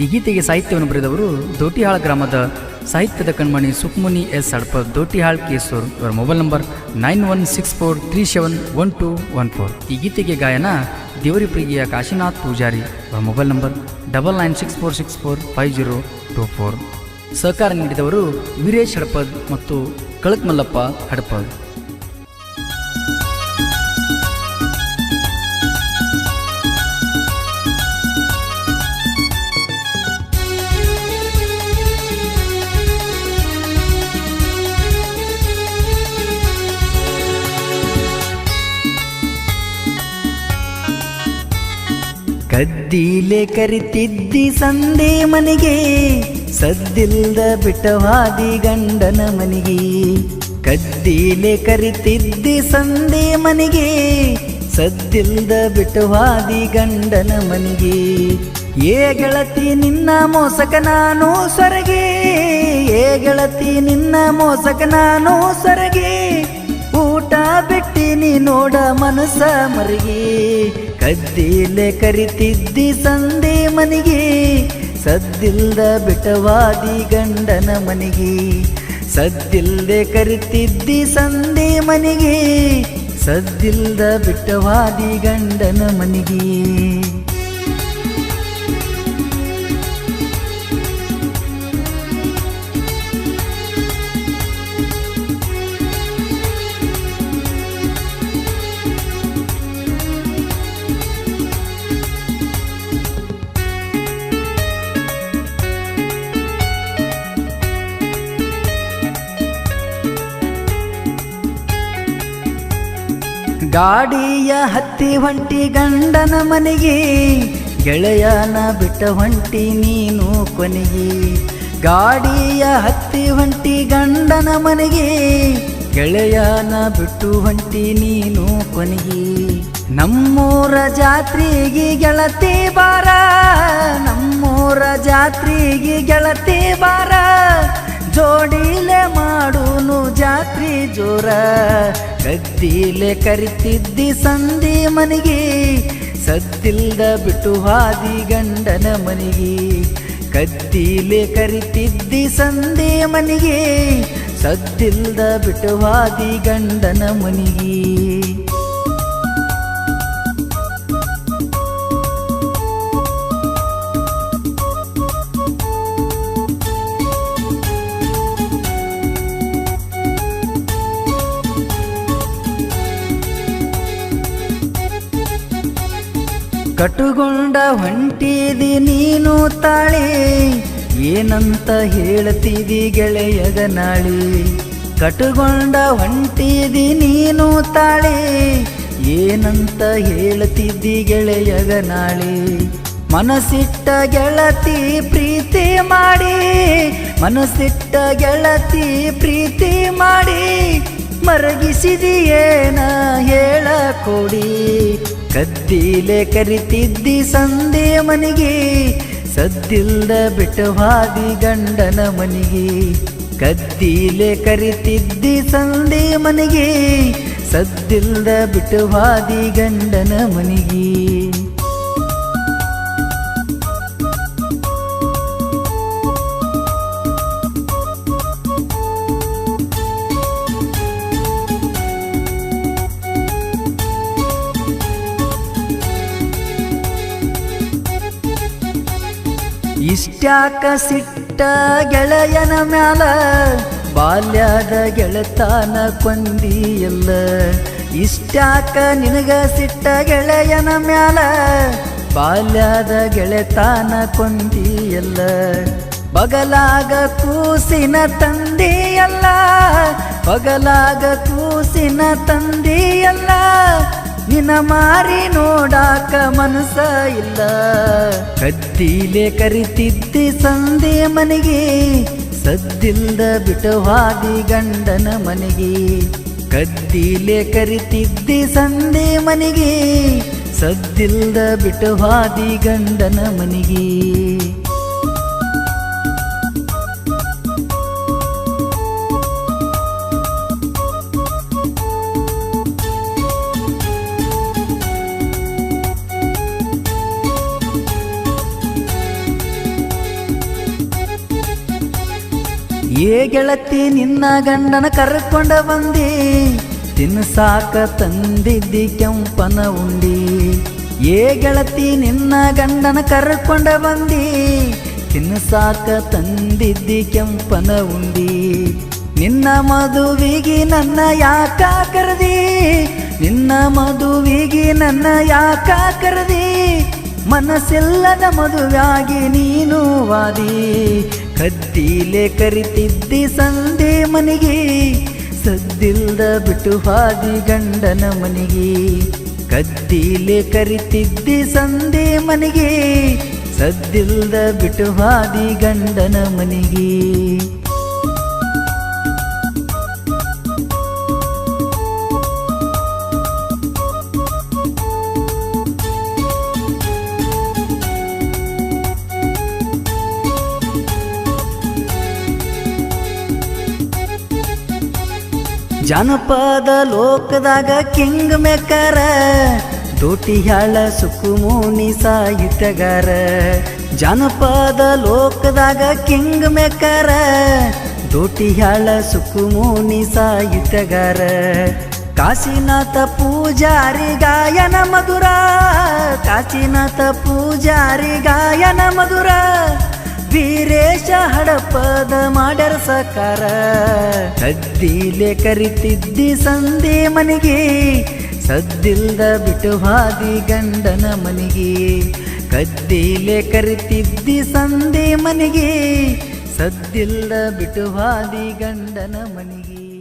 ಈ ಗೀತೆಗೆ ಸಾಹಿತ್ಯವನ್ನು ಬರೆದವರು ದೋಟಿಹಾಳ ಗ್ರಾಮದ ಸಾಹಿತ್ಯದ ಕಣ್ಮಣಿ ಸುಕ್ಮುನಿ ಎಸ್ ಅಡ್ಪ ದೋಟಿಹಾಳ್ ಕೇಸೂರ್. ಇವರ mobile number nine one six four three seven one two one four. ಈ ಗೀತೆಗೆ ಗಾಯನ ದೇವರಿ ಪ್ರಿಗಿಯ ಕಾಶಿನಾಥ್ ಪೂಜಾರಿ. ಅವರ mobile number double nine six four six four five zero two four. ಸಹಕಾರ ನೀಡಿದವರು ವೀರೇಶ್ ಹಡಪದ್ ಮತ್ತು ಕಳಕ್ಮಲ್ಲಪ್ಪ ಹಡಪದ್. ಕದ್ದೀಲೆ ಕರಿತಿದ್ದಿ ಸಂದೆ ಮನೆಗೆ, ಸದ್ದಿಲ್ದ ಬಿಟ್ಟವಾದಿ ಗಂಡನ ಮನೆಗೆ. ಕದ್ದೀಲೆ ಕರಿತಿದ್ದಿ ಸಂದೆ ಮನೆಗೆ, ಸದ್ದಿಲ್ದ ಬಿಟ್ಟವಾದಿ ಗಂಡನ ಮನೆಗೆ. ಏ ಗೆಳತಿ ನಿನ್ನ ಮೋಸಕ ನಾನು ಸೊರಗೆ, ಏ ಗೆಳತಿ ನಿನ್ನ ಮೋಸಕ ನಾನು ಸೊರಗೆ. ಊಟ ಬಿಟ್ಟಿನಿ ನೋಡ ಮನಸ ಮರಿಗೆ. ಕದ್ದಿಲೆ ಕರಿತಿದ್ದಿ ಸಂದೆ ಮನಿಗೆ, ಸದ್ದಿಲ್ದ ಬಿಟವಾದಿ ಗಂಡನ ಮನಿಗೆ. ಸದ್ದಿಲ್ದೆ ಕರಿತಿದ್ದಿ ಸಂದೆ ಮನಿಗೆ, ಸದ್ದಿಲ್ದ ಬಿಟ್ಟವಾದಿ ಗಂಡನ ಮನಿಗೆ. ಗಾಡಿಯ ಹತ್ತಿ ಹೊಂಟಿ ಗಂಡನ ಮನೆಗೆ, ಗೆಳೆಯನ ಬಿಟ್ಟ ಹೊಂಟಿ ನೀನು ಕೊನೆಗೆ. ಗಾಡಿಯ ಹತ್ತಿ ಹೊಂಟಿ ಗಂಡನ ಮನೆಗೆ, ಗೆಳೆಯನ ಬಿಟ್ಟು ಹೊಂಟಿ ನೀನು ಕೊನೆಗೆ. ನಮ್ಮೂರ ಜಾತ್ರೆಗೆ ಗೆಳತಿ ಬಾರ, ನಮ್ಮೂರ ಜಾತ್ರೆಗೆ ಗೆಳತಿ ಬಾರ. ಜೋಡಿಲೆ ಮಾಡುನು ಜಾತ್ರಿ ಜೋರ ಕತ್ತಿಲೆ ಕರಿತಿದ್ದಿ ಸಂದಿ ಮನಿಗೆ, ಸತ್ತಿಲ್ದ ಬಿಟ್ಟು ಹಾದಿ ಗಂಡನ ಮನಿಗೆ ಕತ್ತಿಲೆ ಕರಿತಿದ್ದಿ ಸಂಧಿ ಮನಿಗೆ, ಸತ್ತಿಲ್ದ ಬಿಟ್ಟು ಹಾದಿ ಗಂಡನ ಮನಿಗೆ. ಕಟುಗೊಂಡ ಹೊಂಟಿದಿ ನೀನು ತಾಳಿ, ಏನಂತ ಹೇಳ್ತಿದಿ ಗೆಳೆಯದ ನಾಳಿ? ಕಟುಗೊಂಡ ಹೊಂಟಿದಿ ನೀನು ತಾಳಿ, ಏನಂತ ಹೇಳ್ತಿದ್ದಿ ಗೆಳೆಯಗ ನಾಳಿ? ಮನಸ್ಸಿಟ್ಟ ಗೆಳತಿ ಪ್ರೀತಿ ಮಾಡಿ, ಮನಸ್ಸಿಟ್ಟ ಗೆಳತಿ ಪ್ರೀತಿ ಮಾಡಿ ಮರಗಿಸಿದಿಯೇನ ಹೇಳ ಕೊಡಿ ಕದ್ದಿಲೆ ಕರಿತಿದ್ದಿ ಸಂದೆ ಮನಿಗೆ, ಸದ್ದಿಲ್ದ ಬಿಟ್ಟವಾದಿ ಗಂಡನ ಮನೆಗೆ. ಕತ್ತಿಲೆ ಕರಿತಿದ್ದಿ ಸಂದೆ ಮನಿಗೆ, ಸದ್ದಿಲ್ದ ಬಿಟ್ಟವಾದಿ ಗಂಡನ ಮನಿಗೆ. ಇಷ್ಟ್ಯಾಕ ಸಿಟ್ಟ ಗೆಳೆಯನ ಮ್ಯಾಲ ಬಾಲ್ಯದ ಗೆಳತಾನ ಕೊಂದಿಯಲ್ಲ. ಇಷ್ಟ್ಯಾಕ ನಿನಗ ಸಿಟ್ಟ ಗೆಳೆಯನ ಮ್ಯಾಲ ಬಾಲ್ಯದ ಗೆಳೆತಾನ ಕೊಂದಿಯಲ್ಲ. ಬಗಲಾಗ ಕೂಸಿನ ತಂದಿಯಲ್ಲ, ಬಗಲಾಗ ಕೂಸಿನ ತಂದೆಯಲ್ಲ. ನಿನ್ನ ಮಾರಿ ನೋಡಾಕ ಮನಸ ಇಲ್ಲ. ಕತ್ತಿಲೆ ಕರಿತಿದ್ದಿ ಸಂದಿ ಮನೆಗೆ ಸದ್ದಿಲ್ದ ಬಿಟ್ಟು ಹಾದಿ ಗಂಡನ ಮನೆಗೆ. ಕತ್ತಿಲೆ ಕರಿತಿದ್ದಿ ಸಂದೆ ಮನೆಗೆ ಸದ್ದಿಲ್ದ ಬಿಟ್ಟು ಹಾದಿ ಗಂಡನ ಮನೆಗೆ. ಏ ಗೆಳತಿ, ನಿನ್ನ ಗಂಡನ ಕರ್ಕೊಂಡ ಬಂದಿ. ತಿನ್ನಸಾಕ ತಂದಿದ್ದಿ ಕೆಂಪನ ಉಂಡಿ. ಏ ಗೆಳತಿ, ನಿನ್ನ ಗಂಡನ ಕರ್ಕೊಂಡ ಬಂದಿ. ತಿನ್ನಸಾಕ ತಂದಿದ್ದಿ ಕೆಂಪನ ಉಂಡಿ. ನಿನ್ನ ಮದುವಿಗೆ ನನ್ನ ಯಾಕ ಕರೆದಿ? ನಿನ್ನ ಮದುವಿಗೆ ನನ್ನ ಯಾಕ ಕರೆದಿ? ಮನಸ್ಸಿಲ್ಲದ ಮದುವಾಗಿ ನೀನು ವಾದಿ. ಕದ್ದಿಲೆ ಕರಿತಿದ್ದಿ ಸಂದೆ ಮನೆಗೆ, ಸದ್ದಿಲ್ದ ಬಿಟ್ಟು ಹಾದಿ ಗಂಡನ ಮನಿಗೆ. ಕತ್ತಿಲೆ ಕರಿತಿದ್ದಿ ಸಂದೆ ಮನೆಗೆ, ಸದ್ದಿಲ್ದ ಬಿಟ್ಟು ಹಾದಿ ಗಂಡನ ಮನಿಗೆ. ಜಾನಪದ ಲೋಕದಾಗ ಕಿಂಗ್ ಮೇಕರ, ದೋಟಿಯಾಳ ಸುಕುಮೋನಿ ಸಾಹಿತ್ಯಗಾರ. ಜನಪದ ಲೋಕದಾಗ ಕಿಂಗ್ ಮೇಕರ, ದೋಟಿಯಾಳ ಸುಕುಮೋನಿ ಸಾಹಿತ್ಯಗಾರ. ಕಾಶಿನಾಥ ಪೂಜಾರಿ ಗಾಯನ ಮಧುರ, ಕಾಶಿನಾಥ ಪೂಜಾರಿ ಗಾಯನ ಮಧುರ. ವೀರೇಶ ಹಡಪದ ಮಾಡ್ಯಾರ ಸಕಾರ. ಕದ್ದಿಲೆ ಕರಿತಿದ್ದಿ ಸಂದಿ ಮನಿಗೆ, ಸದ್ದಿಲ್ದ ಬಿಟ್ಟು ಹಾದಿ ಗಂಡನ ಮನಿಗೆ. ಕದ್ದಿಲೆ ಕರಿತಿದ್ದಿ ಸಂದಿ ಮನಿಗೆ, ಸದ್ದಿಲ್ದ ಬಿಟ್ಟು ಹಾದಿ ಗಂಡನ ಮನಿಗೆ.